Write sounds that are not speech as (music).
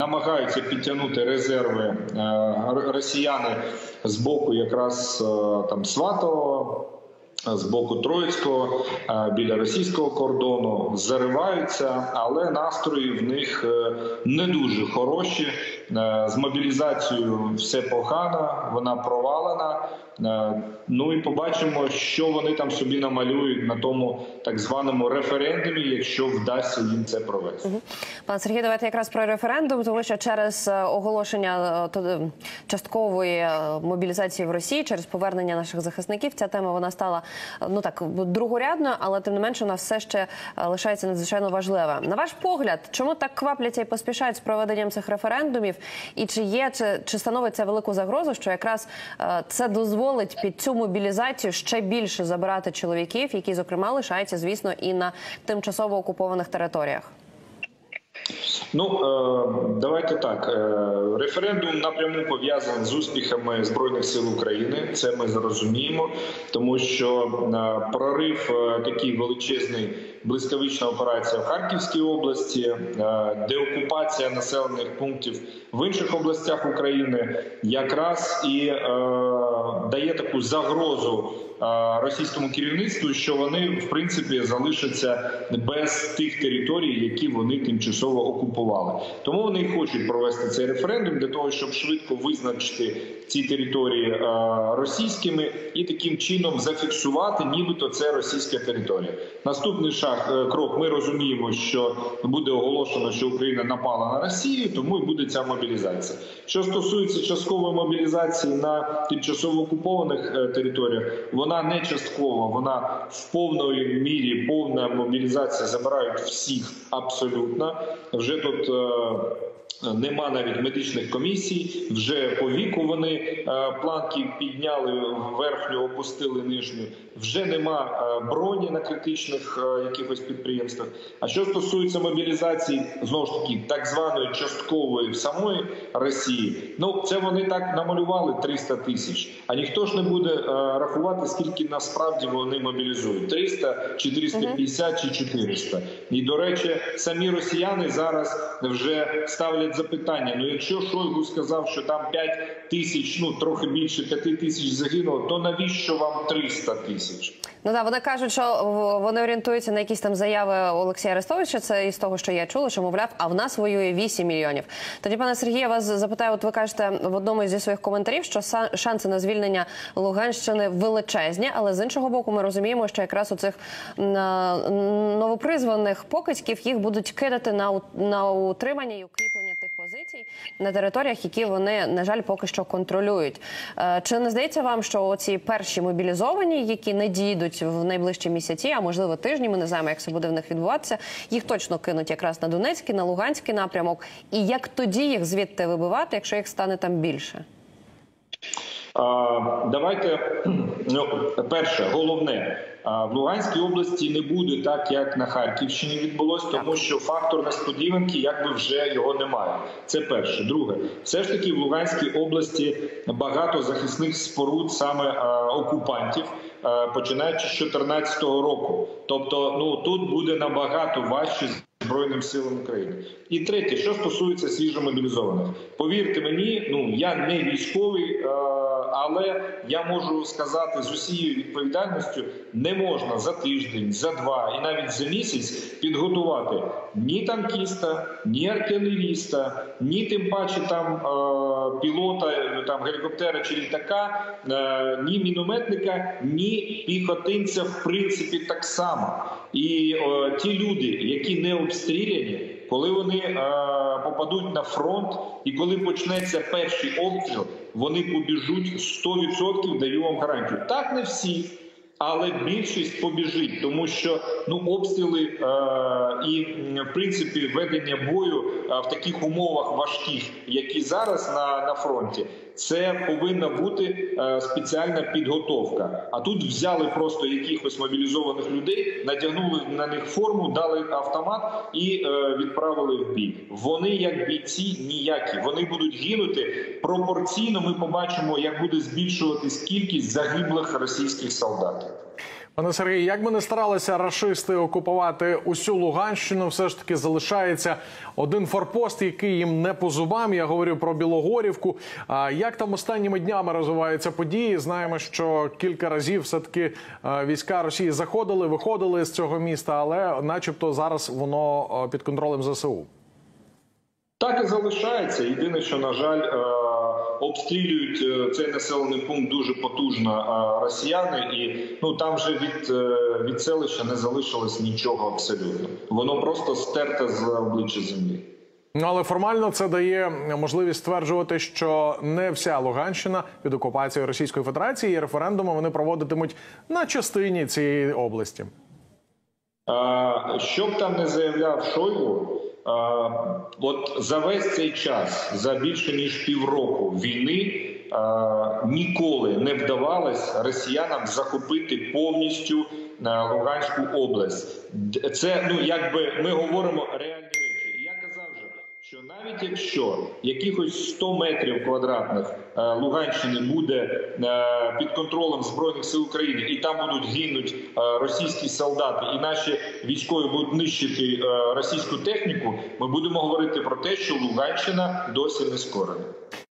намагаються підтягнути резерви е, росіяни з боку якраз е, там Сватового. З боку Троїцького е, біля російського кордону зариваються, але настрої в них не дуже хороші. Е, З мобілізацією все погано, вона провалена. Е, Ну і побачимо, що вони там собі намалюють на тому так званому референдумі, якщо вдасться їм це провести. Пане Сергій, давайте якраз про референдум, тому що через е, оголошення часткової мобілізації в Росії, через повернення наших захисників, ця тема вона стала ну так другорядною, але тим не менше вона все ще лишається надзвичайно важлива. На ваш погляд, чому так квапляться і поспішають з проведенням цих референдумів? І чи є чи, чи становить це велику загрозу, що якраз е, це дозволить під цю мобілізацію ще більше забирати чоловіків, які зокрема лишаються, звісно, і на тимчасово окупованих територіях? Ну е, давайте так. Е, Референдум напряму пов'язаний з успіхами збройних сил України. Це ми зрозуміємо, тому що е, прорив такий величезний блискавична операція в Харківській області, деокупація населених пунктів в інших областях України, якраз і дає таку загрозу російському керівництву, що вони в принципі залишаться без тих територій, які вони тимчасово окупували. Тому вони хочуть провести цей референдум для того, щоб швидко визначити ці території е, російськими і таким чином зафіксувати, нібито це російська територія. Наступний шаг е, крок. Ми розуміємо, що буде оголошено, що Україна напала на Росію, тому і буде ця мобілізація. Що стосується часткової мобілізації на тимчасово окупованих е, територіях, вона не часткова, вона в повної мірі повна мобілізація забирають всіх абсолютно. Вже тут. Нема навіть медичних комісій. Вже по віку вони е, планки підняли верхню, опустили нижню. Вже нема е, броні на критичних е, якихось підприємствах. А що стосується мобілізації, знову ж таки, так званої часткової в самої Росії, ну це вони так намалювали 300 тисяч. А ніхто ж не буде рахувати, скільки насправді вони мобілізують: 300 чи 350 чи 400. І до речі, самі росіяни зараз вже ставлять запитання: ну якщо Шойгу сказав, що там 5 тисяч, ну трохи більше 5 тисяч загинуло, то навіщо вам 300 тисяч? Ну так, вони кажуть, що вони орієнтуються на якісь там заяви Олексія Арестовича. Це із того, що я чула, що мовляв, а в нас воює 8 мільйонів. Тоді, пане Сергію, я вас запитаю. От ви кажете в одному зі своїх коментарів, що шанси на звільнення Луганщини величезні, але з іншого боку, ми розуміємо, що якраз у цих новопризваних покидьків їх будуть кидати на на утримання і укріплення на територіях, які вони на жаль поки що контролюють. Е, Чи не здається вам, що ці перші мобілізовані, які не дійдуть в найближчі місяці, а можливо тижні, ми не знаємо, як це буде в них відбуватися, їх точно кинуть якраз на Донецький, на Луганський напрямок. І як тоді їх звідти вибивати, якщо їх стане там більше? Давайте (clears throat) ну, перше, головне в Луганській області не буде так, як на Харківщині відбулось, тому що фактор несподіванки, якби вже його немає. Це перше. Друге, все ж таки в Луганській області багато захисних споруд саме окупантів. Починаючи з 2014 року, тобто, ну тут буде набагато важче Збройним силам України. І третє, що стосується свіжомобілізованих, повірте мені, ну я не військовий, е, але я можу сказати з усією відповідальністю: не можна за тиждень, за два і навіть за місяць підготувати ні танкіста, ні артилеріста, ні тим паче там е, пілота, е, там гелікоптера чи літака, ні мінометника, ні піхотинця, в принципі, так само. І е, ті люди, які не обстріляні, коли вони е, попадуть на фронт, і коли почнеться перший обстріл, вони побіжуть 100%, даю вам гарантію. Так не всі. Але більшість побіжить, тому що ну обстріли е, і в принципі ведення бою е, в таких умовах важких, які зараз на, на фронті, це повинна бути е, спеціальна підготовка. А тут взяли просто якихось мобілізованих людей, надягнули на них форму, дали автомат і е, відправили в бій. Вони як бійці ніякі. Вони будуть гинути пропорційно. Ми побачимо, як буде збільшуватись кількість загиблих російських солдатів. Пане Сергій, як би не старалися рашисти окупувати усю Луганщину, все ж таки залишається один форпост, який їм не по зубам. Я говорю про Білогорівку. А як там останніми днями розвиваються події? Знаємо, що кілька разів все таки війська Росії заходили, виходили з цього міста, але, начебто, зараз воно е, під контролем ЗСУ. Так і залишається. Єдине, що на жаль, е, обстрілюють е, цей населений пункт дуже потужно росіяни, і ну там вже від, е, від селища не залишилось нічого абсолютно. Воно просто стерте з обличчя землі. Ну але формально це дає можливість стверджувати, що не вся Луганщина під окупацією Російської Федерації і референдуми вони проводитимуть на частині цієї області. Е, Що там не заявляв Шойгу, от за весь цей час, за більше ніж півроку війни, ніколи не вдавалось росіянам захопити повністю Луганську область. Це ну якби ми говоримо реальні речі. І Я казав же, що навіть якщо якихось 100 метрів квадратних е, Луганщини буде е, під контролем збройних сил України, і там будуть гинуть е, російські солдати, і наші військові будуть нищити російську техніку, ми будемо говорити про те, що Луганщина досі не скорена.